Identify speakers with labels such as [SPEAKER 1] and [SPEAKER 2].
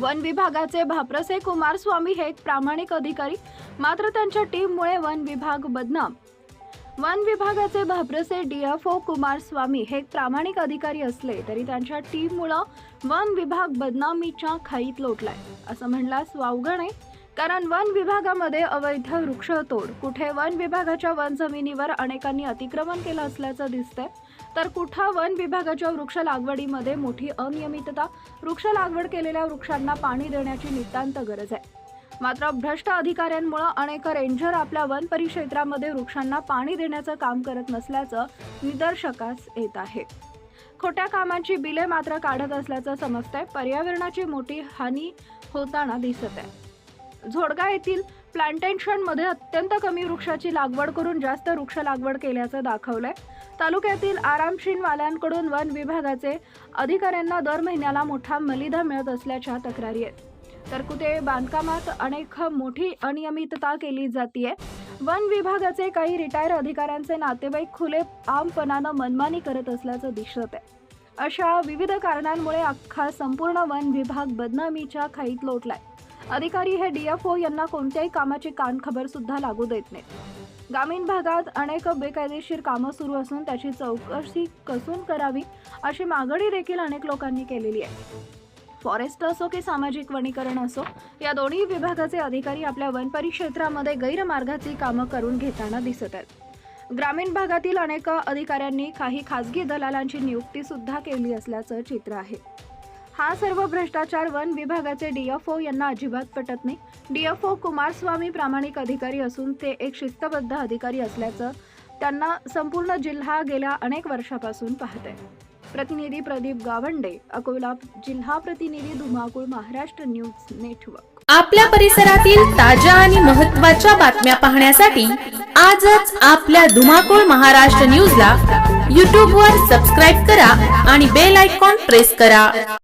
[SPEAKER 1] One विभागाचे भाप्रसे कुमारस्वामी हे एक प्रामाणिक अधिकारी मात्र त्यांच्या टीममुळे वन विभाग बदनाम. वन विभागाचे भाप्रसे डीएफओ कुमारस्वामी हे एक प्रामाणिक अधिकारी असले तरी त्यांच्या टीममुळं वन विभाग बदनामीच्या खाईत लोटलाय असं म्हणलास वावगं कारण वन विभागामध्ये अवैध वृक्षतोड कुठे वन विभागाच्या वन जमिनीवर अनेकांनी अतिक्रमण केलं असल्याचं दिसतंय तर कुठं वन विभागाच्या वृक्ष लागवडीमध्ये मोठी अनियमितता वृक्ष लागवड केलेल्या वृक्षांना पाणी देण्याची नितांत गरज आहे. मात्र भ्रष्ट अधिकाऱ्यांमुळे अनेक रेंजर आपल्या वन परिक्षेत्रामध्ये वृक्षांना पाणी देण्याचं काम करत नसल्याचं निदर्शकास येत आहे. खोट्या कामांची बिले मात्र काढत असल्याचं समजतंय. पर्यावरणाची मोठी हानी होताना दिसत आहे. झोडगा येथील प्लांटेशनमध्ये अत्यंत कमी वृक्षाची लागवड करून जास्त वृक्ष लागवड केल्याचं दाखवलंय. तालुक्यातील आरामशीनवाल्यांकडून वन विभागाचे अधिकाऱ्यांना दर महिन्याला मोठा मलिदा मिळत असल्याच्या तक्रारी आहेत. तर कुठे बांधकामात अनेक मोठी अनियमितता केली जातीये वन विभागाचे काही रिटायर अधिकाऱ्यांचे नातेवाईक खुले आमपणानं मनमानी करत असल्याचं दिसत आहे. अशा विविध कारणांमुळे अख्खा संपूर्ण वन विभाग बदनामीच्या खाईत लोटलाय. अधिकारी हे डीएफओ यांना कोणत्याही कामाची कानखबर सुद्धा लागू देत नाहीत. ग्रामीण भागात अनेक बेकायदेशीर कामं सुरू असून त्याची चौकशी कसून करावी अशी मागणी देखील अनेक लोकांनी केलेली आहे. फॉरेस्ट असो की सामाजिक वनीकरण असो या दोन्ही विभागाचे अधिकारी आपल्या वन परिक्षेत्रामध्ये गैरमार्गाची कामं करून घेताना दिसत आहेत. ग्रामीण भागातील अनेक अधिकाऱ्यांनी काही खासगी दलालांची नियुक्ती सुद्धा केली असल्याचं चित्र आहे. हा सर्व भ्रष्टाचार वन विभागाचे डीएफओ यांना अजिबात पटत नाही. डीएफओ कुमारस्वामी प्रामाणिक अधिकारी असून ते एक शिस्तबद्ध अधिकारी असल्याचं त्यांना संपूर्ण जिल्हा गेल्या अनेक वर्षापासून पाहत आहे प्रतिनिधी प्रदीप गावंडे अकोला जिल्हा प्रतिनिधी धुमाकूळ महाराष्ट्र न्यूज नेटवर्क.
[SPEAKER 2] आपल्या परिसरातील ताज्या आणि महत्त्वाच्या बातम्या पाहण्यासाठी आजच आपल्या धुमाकूळ महाराष्ट्र न्यूजला यूट्यूबवर सबस्क्राईब करा आणि बेल आयकॉन प्रेस करा.